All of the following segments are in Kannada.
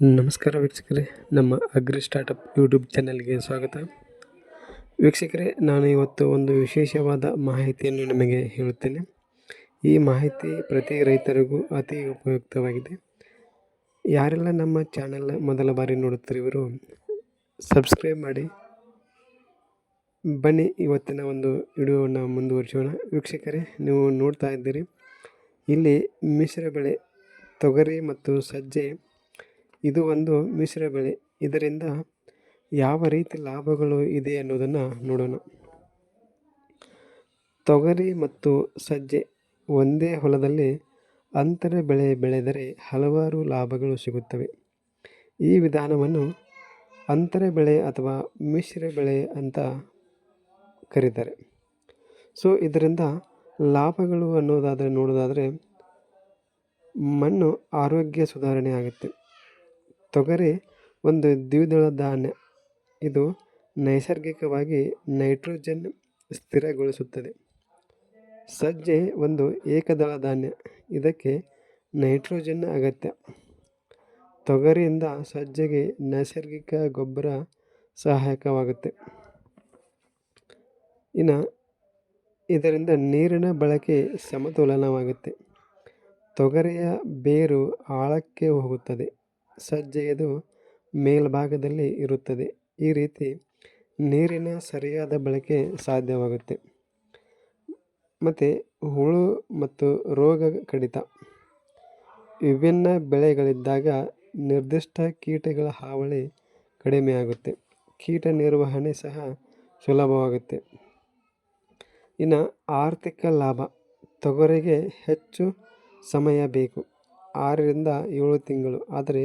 ನಮಸ್ಕಾರ ವೀಕ್ಷಕರೇ, ನಮ್ಮ ಅಗ್ರಿ ಸ್ಟಾರ್ಟಪ್ ಯೂಟ್ಯೂಬ್ ಚಾನಲ್ಗೆ ಸ್ವಾಗತ. ವೀಕ್ಷಕರೇ, ನಾನು ಇವತ್ತು ಒಂದು ವಿಶೇಷವಾದ ಮಾಹಿತಿಯನ್ನು ನಿಮಗೆ ಹೇಳುತ್ತೇನೆ. ಈ ಮಾಹಿತಿ ಪ್ರತಿ ರೈತರಿಗೂ ಅತಿ ಉಪಯುಕ್ತವಾಗಿದೆ. ಯಾರೆಲ್ಲ ನಮ್ಮ ಚಾನಲ್ ಮೊದಲ ಬಾರಿ ನೋಡುತ್ತಿರುವರು ಸಬ್ಸ್ಕ್ರೈಬ್ ಮಾಡಿ. ಬನ್ನಿ, ಇವತ್ತಿನ ಒಂದು ವಿಡಿಯೋವನ್ನು ಮುಂದುವರಿಸೋಣ. ವೀಕ್ಷಕರೇ, ನೀವು ನೋಡ್ತಾ ಇದ್ದೀರಿ, ಇಲ್ಲಿ ಮಿಶ್ರ ಬೆಳೆ, ತೊಗರಿ ಮತ್ತು ಸಜ್ಜೆ ಇದು ಒಂದು ಮಿಶ್ರ ಬೆಳೆ. ಇದರಿಂದ ಯಾವ ರೀತಿ ಲಾಭಗಳು ಇದೆ ಅನ್ನೋದನ್ನು ನೋಡೋಣ. ತೊಗರಿ ಮತ್ತು ಸಜ್ಜೆ ಒಂದೇ ಹೊಲದಲ್ಲಿ ಅಂತರ ಬೆಳೆ ಬೆಳೆದರೆ ಹಲವಾರು ಲಾಭಗಳು ಸಿಗುತ್ತವೆ. ಈ ವಿಧಾನವನ್ನು ಅಂತರ ಬೆಳೆ ಅಥವಾ ಮಿಶ್ರ ಬೆಳೆ ಅಂತ ಕರೀತಾರೆ. ಸೊ, ಇದರಿಂದ ಲಾಭಗಳು ಅನ್ನೋದಾದರೆ, ನೋಡೋದಾದರೆ ಮಣ್ಣು ಆರೋಗ್ಯ ಸುಧಾರಣೆ ಆಗುತ್ತೆ. ತೊಗರಿ ಒಂದು ದ್ವಿದಳ ಧಾನ್ಯ. ಇದು ನೈಸರ್ಗಿಕವಾಗಿ ನೈಟ್ರೋಜನ್ ಸ್ಥಿರಗೊಳಿಸುತ್ತದೆ. ಸಜ್ಜೆ ಒಂದು ಏಕದಳ ಧಾನ್ಯ. ಇದಕ್ಕೆ ನೈಟ್ರೋಜನ್ ಅಗತ್ಯ. ತೊಗರಿಯಿಂದ ಸಜ್ಜೆಗೆ ನೈಸರ್ಗಿಕ ಗೊಬ್ಬರ ಸಹಾಯಕವಾಗುತ್ತೆ. ಇನ್ನು ಇದರಿಂದ ನೀರಿನ ಬಳಕೆ ಸಮತೋಲನವಾಗುತ್ತೆ. ತೊಗರಿಯ ಬೇರು ಆಳಕ್ಕೆ ಹೋಗುತ್ತದೆ. ಸಜ್ಜೆಯದು ಮೇಲ್ಭಾಗದಲ್ಲಿ ಇರುತ್ತದೆ. ಈ ರೀತಿ ನೀರಿನ ಸರಿಯಾದ ಬಳಕೆ ಸಾಧ್ಯವಾಗುತ್ತೆ. ಮತ್ತು ಹುಳು ಮತ್ತು ರೋಗ ಕಡಿತ. ವಿಭಿನ್ನ ಬೆಳೆಗಳಿದ್ದಾಗ ನಿರ್ದಿಷ್ಟ ಕೀಟಗಳ ಹಾವಳಿ ಕಡಿಮೆಯಾಗುತ್ತೆ ಕೀಟ ನಿರ್ವಹಣೆ ಸಹ ಸುಲಭವಾಗುತ್ತೆ. ಇನ್ನು ಆರ್ಥಿಕ ಲಾಭ. ತೊಗರಿಗೆ ಹೆಚ್ಚು ಸಮಯ ಬೇಕು. ಆರರಿಂದ ಏಳು ತಿಂಗಳು. ಆದರೆ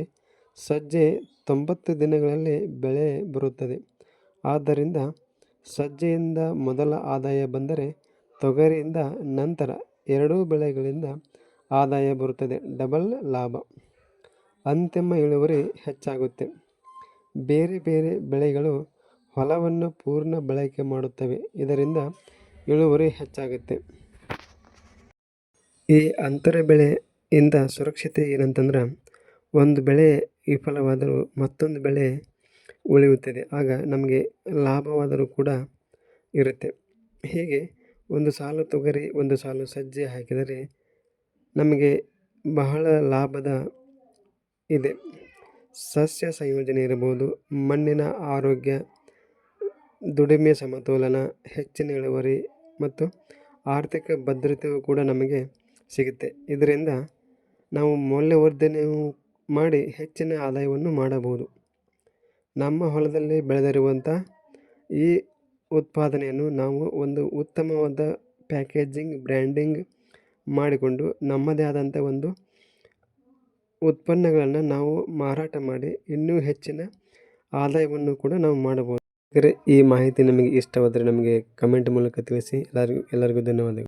ಸಜ್ಜೆ ತೊಂಬತ್ತು ದಿನಗಳಲ್ಲಿ ಬೆಳೆ ಬರುತ್ತದೆ. ಆದ್ದರಿಂದ ಸಜ್ಜೆಯಿಂದ ಮೊದಲ ಆದಾಯ ಬಂದರೆ ತೊಗರಿಯಿಂದ ನಂತರ ಎರಡೂ ಬೆಳೆಗಳಿಂದ ಆದಾಯ ಬರುತ್ತದೆ. ಡಬಲ್ ಲಾಭ. ಅಂತಿಮ ಇಳುವರಿ ಹೆಚ್ಚಾಗುತ್ತೆ. ಬೇರೆ ಬೇರೆ ಬೆಳೆಗಳು ಹೊಲವನ್ನು ಪೂರ್ಣ ಬಳಕೆ ಮಾಡುತ್ತವೆ. ಇದರಿಂದ ಇಳುವರಿ ಹೆಚ್ಚಾಗುತ್ತೆ. ಈ ಅಂತರ ಬೆಳೆಯಿಂದ ಸುರಕ್ಷತೆ ಏನಂತಂದ್ರೆ, ಒಂದು ಬೆಳೆ ವಿಫಲವಾದರೂ ಮತ್ತೊಂದು ಬೆಳೆ ಉಳಿಯುತ್ತದೆ. ಆಗ ನಮಗೆ ಲಾಭವಾದರೂ ಕೂಡ ಇರುತ್ತೆ. ಹೀಗೆ? ಒಂದು ಸಾಲು ತೊಗರಿ, ಒಂದು ಸಾಲು ಸಜ್ಜೆ ಹಾಕಿದರೆ ನಮಗೆ ಬಹಳ ಲಾಭದ ಇದೆ. ಸಸ್ಯ ಸಂಯೋಜನೆ ಇರಬಹುದು. ಮಣ್ಣಿನ ಆರೋಗ್ಯ, ದುಡಿಮೆ ಸಮತೋಲನ, ಹೆಚ್ಚಿನ ಇಳುವರಿ ಮತ್ತು ಆರ್ಥಿಕ ಭದ್ರತೆಯು ಕೂಡ ನಮಗೆ ಸಿಗುತ್ತೆ. ಇದರಿಂದ ನಾವು ಮೌಲ್ಯವರ್ಧನೆಯು ಮಾಡಿ ಹೆಚ್ಚಿನ ಆದಾಯವನ್ನು ಮಾಡಬಹುದು. ನಮ್ಮ ಹೊಲದಲ್ಲಿ ಬೆಳೆದಿರುವಂಥ ಈ ಉತ್ಪಾದನೆಯನ್ನು ನಾವು ಒಂದು ಉತ್ತಮವಾದ ಪ್ಯಾಕೇಜಿಂಗ್, ಬ್ರ್ಯಾಂಡಿಂಗ್ ಮಾಡಿಕೊಂಡು ನಮ್ಮದೇ ಆದಂಥ ಒಂದು ಉತ್ಪನ್ನಗಳನ್ನು ನಾವು ಮಾರಾಟ ಮಾಡಿ ಇನ್ನೂ ಹೆಚ್ಚಿನ ಆದಾಯವನ್ನು ಕೂಡ ನಾವು ಮಾಡಬಹುದು. ಈ ಮಾಹಿತಿ ನಮಗೆ ಇಷ್ಟವಾದರೆ ನಮಗೆ ಕಮೆಂಟ್ ಮೂಲಕ ತಿಳಿಸಿ. ಎಲ್ಲರಿಗೂ ಎಲ್ಲರಿಗೂ ಧನ್ಯವಾದಗಳು.